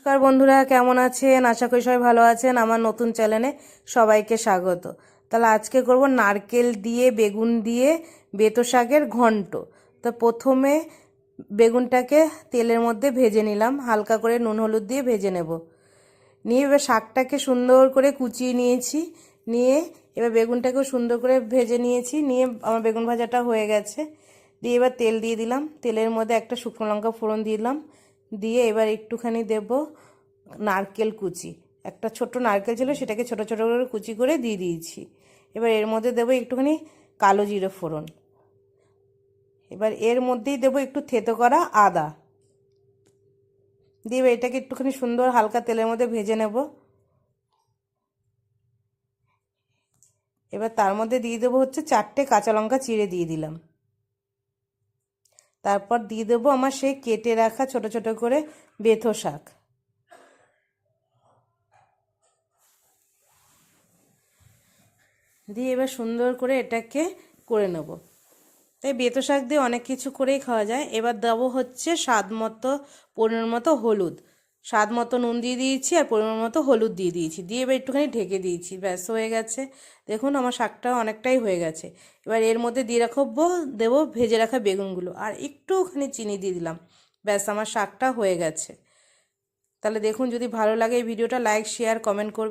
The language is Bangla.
নমস্কার বন্ধুরা, কেমন আছেন? আশা করি সবাই ভালো আছেন। আমার নতুন চ্যানেলে সবাইকে স্বাগত। তাহলে আজকে করব নারকেল দিয়ে, বেগুন দিয়ে, বেতো শাকের ঘন্ট। তো প্রথমে বেগুনটাকে তেলের মধ্যে ভেজে নিলাম। হালকা করে নুন, হলুদ দিয়ে ভেজে নেব। নিয়ে এবার শাকটাকে সুন্দর করে কুচিয়ে নিয়েছি। নিয়ে এবার বেগুনটাকেও সুন্দর করে ভেজে নিয়েছি। নিয়ে আমার বেগুন ভাজাটা হয়ে গেছে। দিয়ে এবার তেল দিয়ে দিলাম। তেলের মধ্যে একটা শুকনো লঙ্কা ফোড়ন দিলাম। দিয়ে এবার একটুখানি দেব নারকেল কুচি। একটা ছোট নারকেল ছিল, সেটাকে ছোট ছোট করে কুচি করে দিয়ে দিয়েছি। এবার এর মধ্যে দেবো একটুখানি কালো জিরে ফোড়ন। এবার এর মধ্যেই দেবো একটু থেতো করা আদা। দিয়ে এটাকে একটুখানি সুন্দর হালকা তেলের মধ্যে ভেজে নেব। এবার তার মধ্যে দিয়ে দেবো হচ্ছে চারটে কাঁচা লঙ্কা চিড়ে দিয়ে দিলাম। তারপর দিয়ে দেবো আমার সেই কেটে রাখা ছোট ছোট করে বেথো শাক। দিয়ে এবার সুন্দর করে এটাকে করে নেব। তাই বেতো শাক দিয়ে অনেক কিছু করেই খাওয়া যায়। এবার দেবো হচ্ছে স্বাদ মতো, পনেরো মতো হলুদ। স্বাদ মতো নুন দিয়ে দিয়েছি আর পরিমাণ মতো হলুদ দিয়ে দিয়েছি। দিয়ে এবার একটুখানি ঢেকে দিয়েছি, ব্যাস হয়ে গেছে। দেখুন আমার শাকটা অনেকটাই হয়ে গেছে। এবার এর মধ্যে দিয়ে রাখব, দেবো ভেজে রাখা বেগুনগুলো আর একটুখানি চিনি দিয়ে দিলাম। ব্যাস আমার শাকটা হয়ে গেছে। তাহলে দেখুন যদি ভালো লাগে এই ভিডিওটা, লাইক, শেয়ার, কমেন্ট করবে